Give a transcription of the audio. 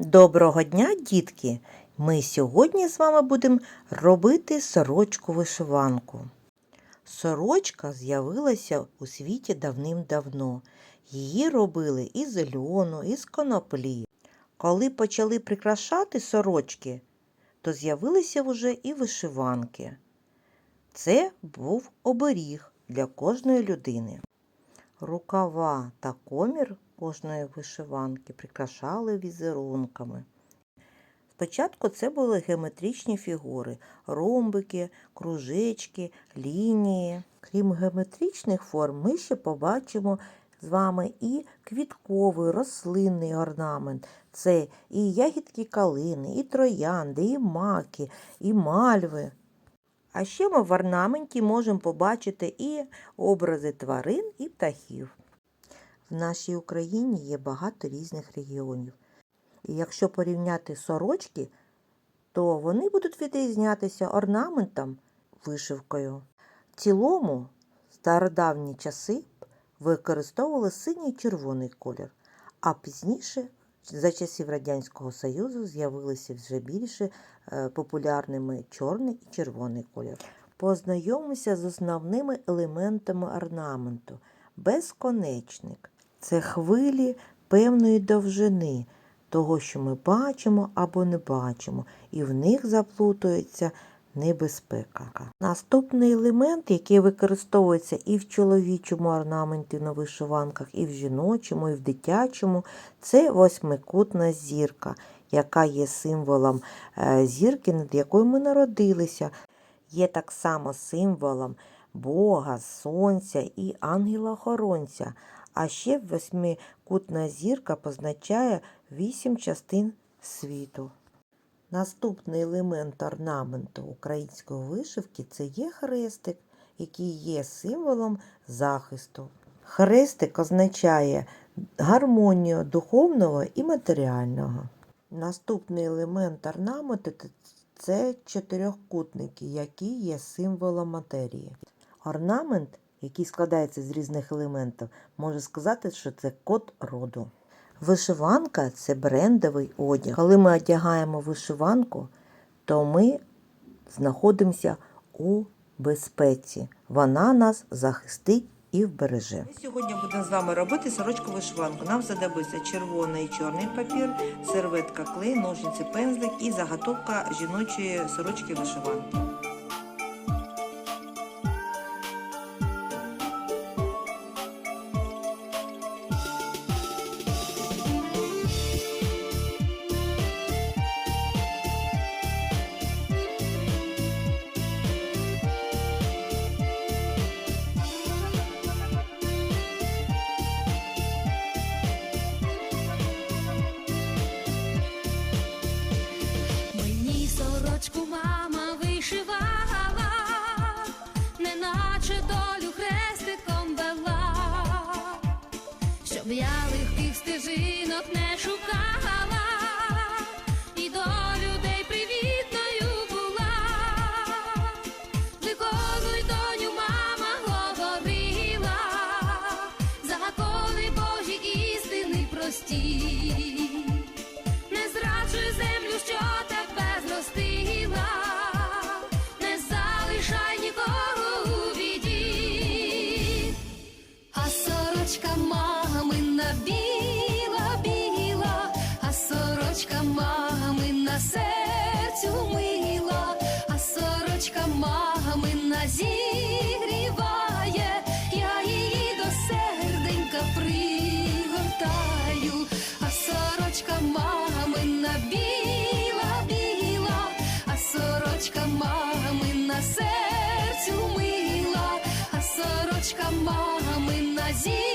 Доброго дня, дітки! Ми сьогодні з вами будемо робити сорочку вишиванку. Сорочка з'явилася у світі давним-давно. Її робили із льону, із коноплі. Коли почали прикрашати сорочки, то з'явилися вже і вишиванки. Це був оберіг для кожної людини. Рукава та комір кожної вишиванки прикрашали візерунками. Спочатку це були геометричні фігури, ромбики, кружечки, лінії. Крім геометричних форм, ми ще побачимо з вами і квітковий рослинний орнамент. Це і ягідки калини, і троянди, і маки, і мальви. А ще ми в орнаменті можемо побачити і образи тварин і птахів. В нашій Україні є багато різних регіонів. І якщо порівняти сорочки, то вони будуть відрізнятися орнаментом, вишивкою. В цілому, стародавні часи використовували синій червоний колір, а пізніше, за часів Радянського Союзу, з'явилися вже більше е, популярними чорний і червоний колір. Познайомимося з основними елементами орнаменту. Безконечник це хвилі певної довжини, того, що ми бачимо або не бачимо, і в них заплутується небезпека. Наступний елемент, який використовується і в чоловічому орнаменті на вишиванках, і в жіночому, і в дитячому, це восьмикутна зірка, яка є символом е, зірки, над якою ми народилися. Є так само символом Бога, Сонця і ангела-охоронця. А ще восьмикутна зірка позначає вісім частин світу. Наступний елемент орнаменту української вишивки це є хрестик, який є символом захисту. Хрестик означає гармонію духовного і матеріального. Наступний елемент орнаменту це чотирьохкутники, які є символом матерії. Орнамент, який складається з різних елементів, може сказати, що це код роду. Вишиванка це брендовий одяг. Коли ми одягаємо вишиванку, то ми знаходимося у безпеці. Вона нас захистить і вбереже. Ми сьогодні будемо з вами робити сорочку вишиванку. Нам знадобиться червоний і чорний папір, серветка клей, ножниці, пензлик і заготовка жіночої сорочки вишиванки. Істини. Не зраджуй землю, що тебе зростила, не залишай нікого у біді. А сорочка мамина біла, біла, а сорочка мамина серцю мила, а сорочка мамина зігріла. sozinho.